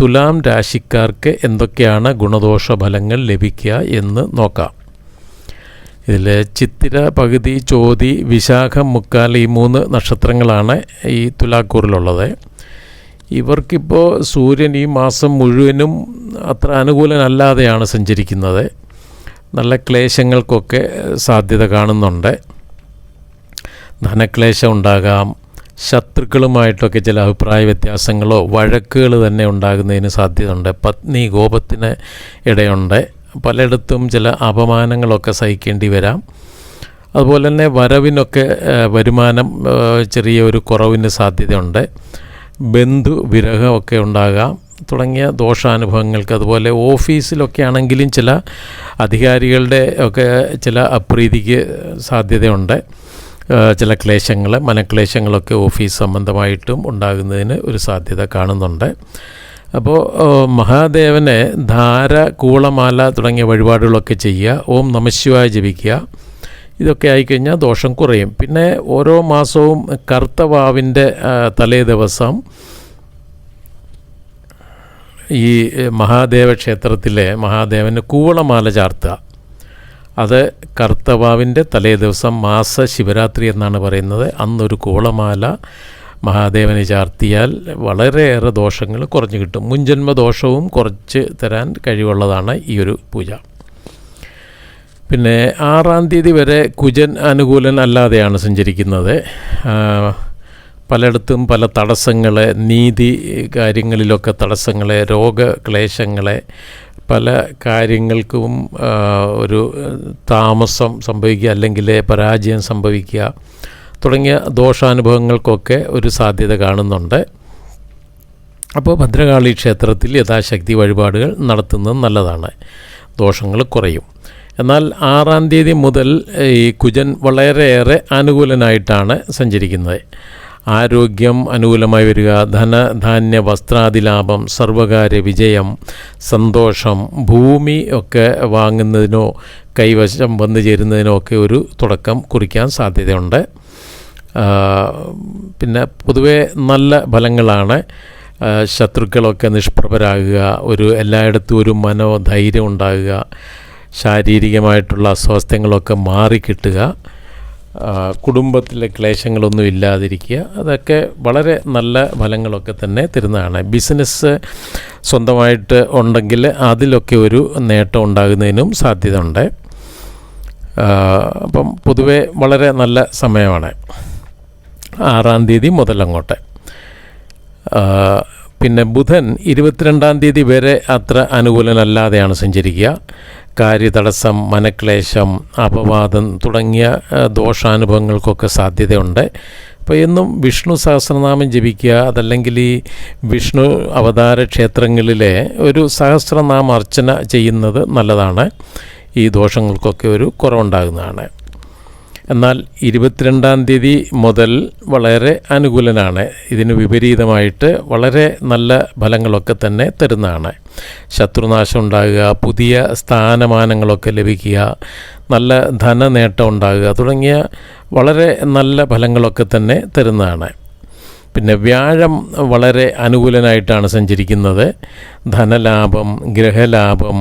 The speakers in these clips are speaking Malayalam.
തുലാം രാശിക്കാർക്ക് എന്തൊക്കെയാണ് ഗുണദോഷ ഫലങ്ങൾ ലഭിക്കുക എന്ന് നോക്കാം. ഇതിൽ ചിത്തിര പകുതി ചോതി വിശാഖം മുക്കാൽ ഈ മൂന്ന് നക്ഷത്രങ്ങളാണ് ഈ തുലാക്കൂറിലുള്ളത്. ഇവർക്കിപ്പോൾ സൂര്യൻ ഈ മാസം മുഴുവനും അത്ര അനുകൂലനല്ലാതെയാണ് സഞ്ചരിക്കുന്നത്. നല്ല ക്ലേശങ്ങൾക്കൊക്കെ സാധ്യത കാണുന്നുണ്ട്. ധനക്ലേശം ഉണ്ടാകാം ശത്രുക്കളുമായിട്ടൊക്കെ ചില അഭിപ്രായ വ്യത്യാസങ്ങളോ വഴക്കുകൾ തന്നെ ഉണ്ടാകുന്നതിന് സാധ്യതയുണ്ട്. പത്നി കോപത്തിന് ഇടയുണ്ട്. പലയിടത്തും ചില അപമാനങ്ങളൊക്കെ സഹിക്കേണ്ടി വരാം. അതുപോലെ തന്നെ വരവിനൊക്കെ വരുമാനം ചെറിയൊരു കുറവിന് സാധ്യതയുണ്ട്. ബന്ധു വിരഹമൊക്കെ ഉണ്ടാകാം. തുടങ്ങിയ ദോഷാനുഭവങ്ങൾക്ക് അതുപോലെ ഓഫീസിലൊക്കെ ആണെങ്കിലും ചില അധികാരികളുടെ ഒക്കെ ചില അപ്രീതിക്ക് സാധ്യതയുണ്ട്. ചില ക്ലേശങ്ങൾ മനക്ലേശങ്ങളൊക്കെ ഓഫീസ് സംബന്ധമായിട്ടും ഉണ്ടാകുന്നതിന് ഒരു സാധ്യത കാണുന്നുണ്ട്. അപ്പോൾ മഹാദേവനെ ധാര കൂളമാല തുടങ്ങിയ വഴിപാടുകളൊക്കെ ചെയ്യുക ഓം നമശിവായ ജപിക്കുക ഇതൊക്കെ ആയിക്കഴിഞ്ഞാൽ ദോഷം കുറയും. പിന്നെ ഓരോ മാസവും കർത്തവാവിന്റെ തലേ ദിവസം ഈ മഹാദേവ ക്ഷേത്രത്തിലെ മഹാദേവന് കൂവളമാല ചാർത്തുക. അത് കർത്തവാവിന്റെ തലേ ദിവസം മാസ ശിവരാത്രി എന്നാണ് പറയുന്നത്. അന്നൊരു കോളമാല മഹാദേവന് ചാർത്തിയാൽ വളരെയേറെ ദോഷങ്ങൾ കുറഞ്ഞു കിട്ടും. മുൻജന്മ ദോഷവും കുറച്ച് തരാൻ കഴിവുള്ളതാണ് ഈ ഒരു പൂജ. പിന്നെ ആറാം തീയതി വരെ കുജൻ അനുകൂലൻ അല്ലാതെയാണ് സഞ്ചരിക്കുന്നത്. പലയിടത്തും പല തടസ്സങ്ങളെ നീതി കാര്യങ്ങളിലൊക്കെ തടസ്സങ്ങളെ രോഗക്ലേശങ്ങളെ പല കാര്യങ്ങൾക്കും ഒരു താമസം സംഭവിക്കുക അല്ലെങ്കിൽ പരാജയം സംഭവിക്കുക തുടങ്ങിയ ദോഷാനുഭവങ്ങൾക്കൊക്കെ ഒരു സാധ്യത കാണുന്നുണ്ട്. അപ്പോൾ ഭദ്രകാളി ക്ഷേത്രത്തിൽ യഥാശക്തി വഴിപാടുകൾ നടത്തുന്നത് നല്ലതാണ്. ദോഷങ്ങൾ കുറയും. എന്നാൽ ആറാം തീയതി മുതൽ ഈ കുജൻ വളരെയേറെ അനുകൂലനായിട്ടാണ് സഞ്ചരിക്കുന്നത്. ആരോഗ്യം അനുകൂലമായി വരിക ധനധാന്യ വസ്ത്രാദി ലാഭം സർവകാര്യ വിജയം സന്തോഷം ഭൂമി ഒക്കെ വാങ്ങുന്നതിനോ കൈവശം വന്നു ചേരുന്നതിനോ ഒക്കെ ഒരു തുടക്കം കുറിക്കാൻ സാധ്യതയുണ്ട്. പിന്നെ പൊതുവെ നല്ല ഫലങ്ങളാണ്. ശത്രുക്കളൊക്കെ നിഷ്പ്രഭരാകുക ഒരു എല്ലായിടത്തും ഒരു മനോധൈര്യം ഉണ്ടാകുക ശാരീരികമായിട്ടുള്ള അസ്വാസ്ഥ്യങ്ങളൊക്കെ മാറിക്കിട്ടുക. കുടുംബത്തിലെ ക്ലേശങ്ങളൊന്നും ഇല്ലാതിരിക്കുക. അതൊക്കെ വളരെ നല്ല ഫലങ്ങളൊക്കെ തന്നെ തരുന്നതാണ്. ബിസിനസ് സ്വന്തമായിട്ട് ഉണ്ടെങ്കിൽ അതിലൊക്കെ ഒരു നേട്ടം ഉണ്ടാകുന്നതിനും സാധ്യത ഉണ്ട് അപ്പം പൊതുവെ വളരെ നല്ല സമയമാണ്. ആറാം തീയതി മുതലങ്ങോട്ട് പിന്നെ ബുധൻ ഇരുപത്തിരണ്ടാം തീയതി വരെ അത്ര അനുകൂലനല്ലാതെയാണ് സഞ്ചരിക്കുക. കാര്യതടസ്സം മനക്ലേശം അപവാദം തുടങ്ങിയ ദോഷാനുഭവങ്ങൾക്കൊക്കെ സാധ്യതയുണ്ട്. അപ്പോൾ എന്നും വിഷ്ണു സഹസ്രനാമം ജപിക്കുക അതല്ലെങ്കിൽ ഈ വിഷ്ണു അവതാര ക്ഷേത്രങ്ങളിലെ ഒരു സഹസ്രനാമ അർച്ചന ചെയ്യുന്നത് നല്ലതാണ്. ഈ ദോഷങ്ങൾക്കൊക്കെ ഒരു കുറവുണ്ടാകുന്നതാണ്. എന്നാൽ ഇരുപത്തിരണ്ടാം തീയതി മുതൽ വളരെ അനുകൂലനാണ്. ഇതിന് വിപരീതമായിട്ട് വളരെ നല്ല ഫലങ്ങളൊക്കെ തന്നെ തരുന്നതാണ്. ശത്രുനാശം ഉണ്ടാകുക പുതിയ സ്ഥാനമാനങ്ങളൊക്കെ ലഭിക്കുക നല്ല ധനനേട്ടം ഉണ്ടാകുക തുടങ്ങിയ വളരെ നല്ല ഫലങ്ങളൊക്കെ തന്നെ തരുന്നതാണ്. പിന്നെ വ്യാഴം വളരെ അനുകൂലനായിട്ടാണ് സഞ്ചരിക്കുന്നത്. ധനലാഭം ഗ്രഹലാഭം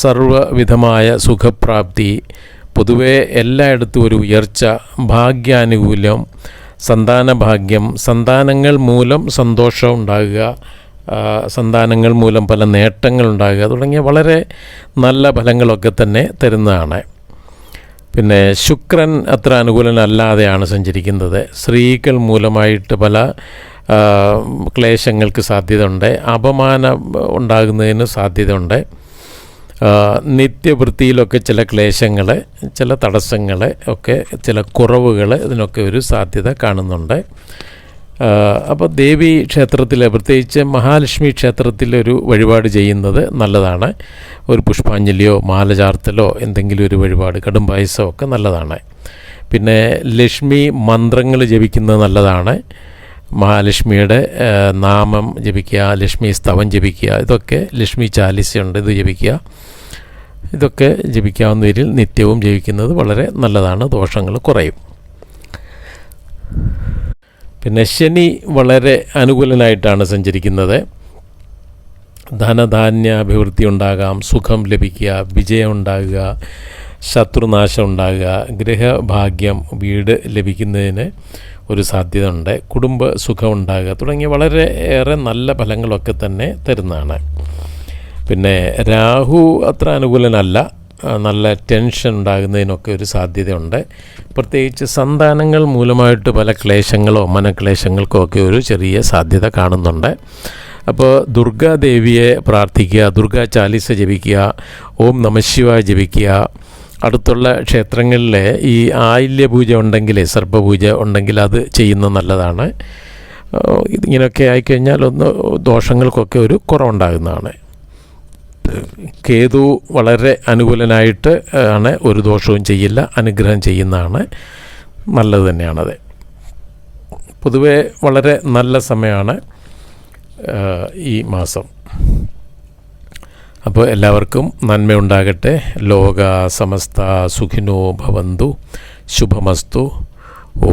സർവവിധമായ സുഖപ്രാപ്തി പൊതുവെ എല്ലായിടത്തും ഒരു ഉയർച്ച ഭാഗ്യാനുകൂല്യം സന്താന ഭാഗ്യം സന്താനങ്ങൾ മൂലം സന്തോഷം ഉണ്ടാകുക സന്താനങ്ങൾ മൂലം പല നേട്ടങ്ങൾ ഉണ്ടാകുക തുടങ്ങിയ വളരെ നല്ല ഫലങ്ങളൊക്കെ തന്നെ തരുന്നതാണ്. പിന്നെ ശുക്രൻ അത്ര അനുകൂലനല്ലാതെയാണ് സഞ്ചരിക്കുന്നത്. സ്ത്രീകൾ മൂലമായിട്ട് പല ക്ലേശങ്ങൾക്ക് സാധ്യതയുണ്ട്. അപമാനം ഉണ്ടാകുന്നതിന് സാധ്യതയുണ്ട്. നിത്യവൃത്തിയിലൊക്കെ ചില ക്ലേശങ്ങൾ ചില തടസ്സങ്ങൾ ഒക്കെ ചില കുറവുകൾ ഇതിനൊക്കെ ഒരു സാധ്യത കാണുന്നുണ്ട്. അപ്പോൾ ദേവി ക്ഷേത്രത്തിൽ പ്രത്യേകിച്ച് മഹാലക്ഷ്മി ക്ഷേത്രത്തിൽ ഒരു വഴിപാട് ചെയ്യുന്നത് നല്ലതാണ്. ഒരു പുഷ്പാഞ്ജലിയോ മാല ചാർത്തലോ എന്തെങ്കിലും ഒരു വഴിപാട് കടും പായസമോ ഒക്കെ നല്ലതാണ്. പിന്നെ ലക്ഷ്മി മന്ത്രങ്ങൾ ജപിക്കുന്നത് നല്ലതാണ്. മഹാലക്ഷ്മിയുടെ നാമം ജപിക്കുക ലക്ഷ്മി സ്തവം ജപിക്കുക ഇതൊക്കെ ലക്ഷ്മി ചാലിസ്യുണ്ട് ഇത് ജപിക്കുക. ഇതൊക്കെ ജപിക്കാവുന്ന രീതിയിൽ നിത്യവും ജപിക്കുന്നത് വളരെ നല്ലതാണ് ദോഷങ്ങൾ കുറയും. പിന്നെ ശനി വളരെ അനുകൂലനായിട്ടാണ് സഞ്ചരിക്കുന്നത്. ധനധാന്യാഭിവൃദ്ധി ഉണ്ടാകാം സുഖം ലഭിക്കുക വിജയം ഉണ്ടാകുക ശത്രുനാശം ഉണ്ടാകുക ഗൃഹഭാഗ്യം വീട് ലഭിക്കുന്നതിന് ഒരു സാധ്യത ഉണ്ട് കുടുംബ സുഖം ഉണ്ടാകുക തുടങ്ങിയ വളരെ ഏറെ നല്ല ഫലങ്ങളൊക്കെ തന്നെ തരുന്നതാണ്. പിന്നെ രാഹു അത്ര അനുകൂലനല്ല. നല്ല ടെൻഷൻ ഉണ്ടാകുന്നതിനൊക്കെ ഒരു സാധ്യതയുണ്ട്. പ്രത്യേകിച്ച് സന്താനങ്ങൾ മൂലമായിട്ട് പല ക്ലേശങ്ങളോ മനക്ലേശങ്ങൾക്കോ ഒക്കെ ഒരു ചെറിയ സാധ്യത കാണുന്നുണ്ട്. അപ്പോൾ ദുർഗാദേവിയെ പ്രാർത്ഥിക്കുക ദുർഗാ ചാലിസ ജപിക്കുക ഓം നമശിവായ ജപിക്കുക അടുത്തുള്ള ക്ഷേത്രങ്ങളിൽ ഈ ആയില്യ പൂജ ഉണ്ടെങ്കിൽ സർപ്പപൂജ ഉണ്ടെങ്കിൽ അത് ചെയ്യുന്നത് നല്ലതാണ്. ഇങ്ങനെയൊക്കെ ആയിക്കഴിഞ്ഞാൽ ഒന്ന് ദോഷങ്ങൾക്കൊക്കെ ഒരു കുറവുണ്ടാകുന്നതാണ്. കേതു വളരെ അനുകൂലനായിട്ട് ആണ് ഒരു ദോഷവും ചെയ്യില്ല അനുഗ്രഹം ചെയ്യുന്നതാണ്. നല്ലത് തന്നെയാണത് പൊതുവെ വളരെ നല്ല സമയമാണ് ഈ മാസം. അപ്പോൾ എല്ലാവർക്കും നന്മയുണ്ടാകട്ടെ. ലോക സമസ്ത സുഖിനോ ഭവന്തു. ശുഭമസ്തു. ഓ